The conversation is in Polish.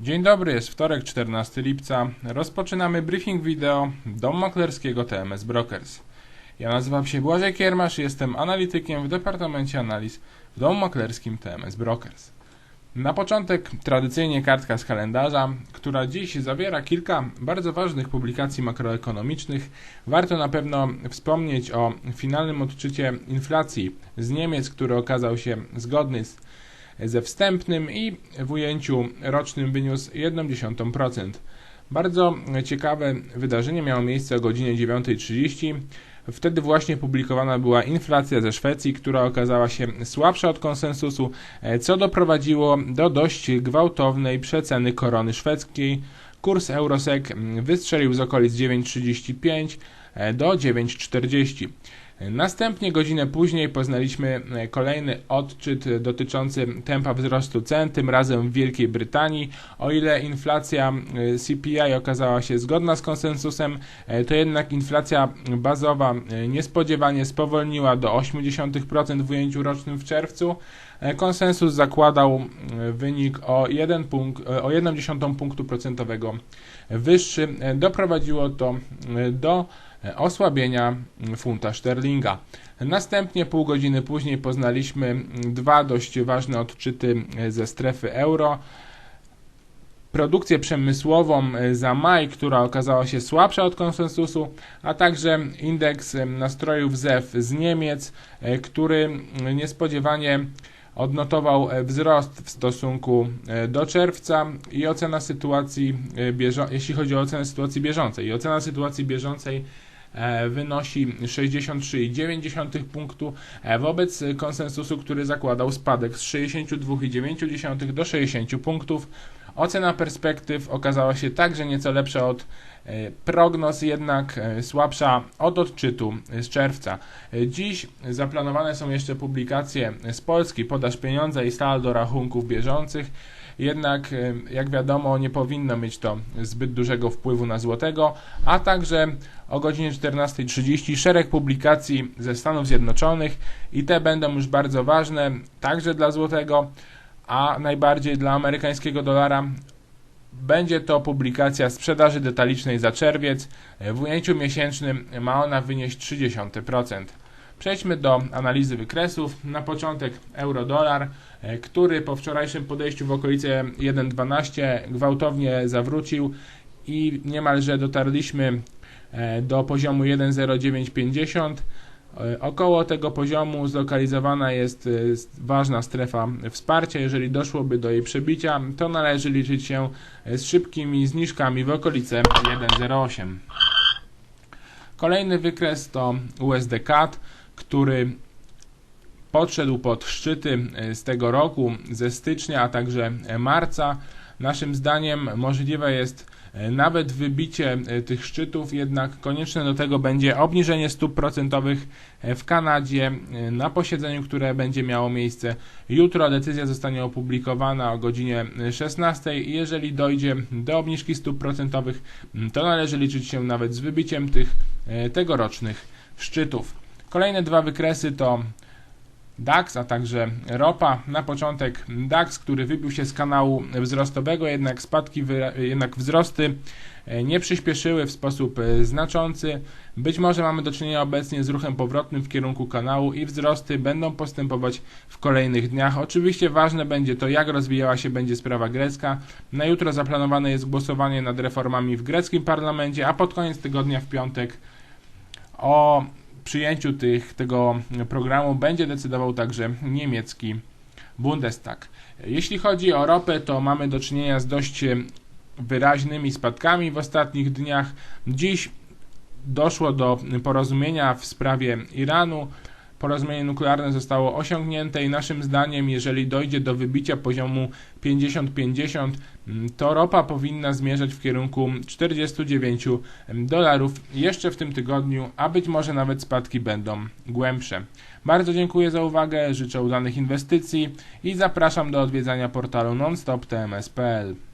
Dzień dobry, jest wtorek, 14 lipca. Rozpoczynamy briefing wideo Dom Maklerskiego TMS Brokers. Ja nazywam się Błażej Kiermasz i jestem analitykiem w Departamencie Analiz w Domu Maklerskim TMS Brokers. Na początek tradycyjnie kartka z kalendarza, która dziś zawiera kilka bardzo ważnych publikacji makroekonomicznych. Warto na pewno wspomnieć o finalnym odczycie inflacji z Niemiec, który okazał się zgodny z ze wstępnym i w ujęciu rocznym wyniósł 0,1%. Bardzo ciekawe wydarzenie miało miejsce o godzinie 9.30. Wtedy właśnie publikowana była inflacja ze Szwecji, która okazała się słabsza od konsensusu, co doprowadziło do dość gwałtownej przeceny korony szwedzkiej. Kurs Eurosek wystrzelił z okolic 9,35 do 9,40. Następnie godzinę później poznaliśmy e, kolejny odczyt dotyczący tempa wzrostu cen, tym razem w Wielkiej Brytanii. O ile inflacja e, CPI okazała się zgodna z konsensusem, e, to jednak inflacja bazowa niespodziewanie spowolniła do 0,8% w ujęciu rocznym w czerwcu. Konsensus zakładał wynik o 1 punkt, o 1,1 punktu procentowego wyższy. Doprowadziło to do osłabienia funta sterlinga. Następnie pół godziny później poznaliśmy dwa dość ważne odczyty ze strefy euro. Produkcję przemysłową za maj, która okazała się słabsza od konsensusu, a także indeks nastrojów ZEW z Niemiec, który niespodziewanie odnotował wzrost w stosunku do czerwca i ocena sytuacji, jeśli chodzi o ocenę sytuacji bieżącej. I ocena sytuacji bieżącej E, wynosi 63,9 punktu e, wobec konsensusu, który zakładał spadek z 62,9 do 60 punktów. Ocena perspektyw okazała się także nieco lepsza od e, prognoz, jednak słabsza od odczytu z czerwca. Dziś zaplanowane są jeszcze publikacje z Polski, podaż pieniądza i saldo rachunków bieżących jednak jak wiadomo nie powinno mieć to zbyt dużego wpływu na złotego, a także o godzinie 14.30 szereg publikacji ze Stanów Zjednoczonych i te będą już bardzo ważne także dla złotego, a najbardziej dla amerykańskiego dolara. Będzie to publikacja sprzedaży detalicznej za czerwiec. W ujęciu miesięcznym ma ona wynieść 0,3%. Przejdźmy do analizy wykresów. Na początek euro-dolar, e, który po wczorajszym podejściu w okolice 1,12 gwałtownie zawrócił i niemalże dotarliśmy e, do poziomu 1,0950. E, około tego poziomu zlokalizowana jest ważna strefa wsparcia. Jeżeli doszłoby do jej przebicia, to należy liczyć się z szybkimi zniżkami w okolice 1,08. Kolejny wykres to USD CAD który podszedł pod szczyty e, z tego roku, ze stycznia, a także marca. Naszym zdaniem możliwe jest e, nawet wybicie e, tych szczytów, jednak konieczne do tego będzie obniżenie stóp procentowych w Kanadzie na posiedzeniu, które będzie miało miejsce jutro. Decyzja zostanie opublikowana o godzinie 16. Jeżeli dojdzie do obniżki stóp procentowych, to należy liczyć się nawet z wybiciem tych tegorocznych szczytów. Kolejne dwa wykresy to DAX, a także ropa. Na początek DAX, który wybił się z kanału wzrostowego, jednak spadki, jednak wzrosty e, nie przyspieszyły w sposób e, znaczący. Być może mamy do czynienia obecnie z ruchem powrotnym w kierunku kanału i wzrosty będą postępować w kolejnych dniach. Oczywiście ważne będzie to, jak rozwijała się będzie sprawa grecka. Na jutro zaplanowane jest głosowanie nad reformami w greckim parlamencie, a pod koniec tygodnia w piątek o przyjęciu tych, tego programu będzie decydował także niemiecki Bundestag. Jeśli chodzi o ropę, to mamy do czynienia z dość wyraźnymi spadkami w ostatnich dniach. Dziś doszło do porozumienia w sprawie Iranu. Porozumienie nuklearne zostało osiągnięte i naszym zdaniem, jeżeli dojdzie do wybicia poziomu 50-50, to ropa powinna zmierzać w kierunku 49 dolarów jeszcze w tym tygodniu, a być może nawet spadki będą głębsze. Bardzo dziękuję za uwagę, życzę udanych inwestycji i zapraszam do odwiedzania portalu nonstop.tms.pl.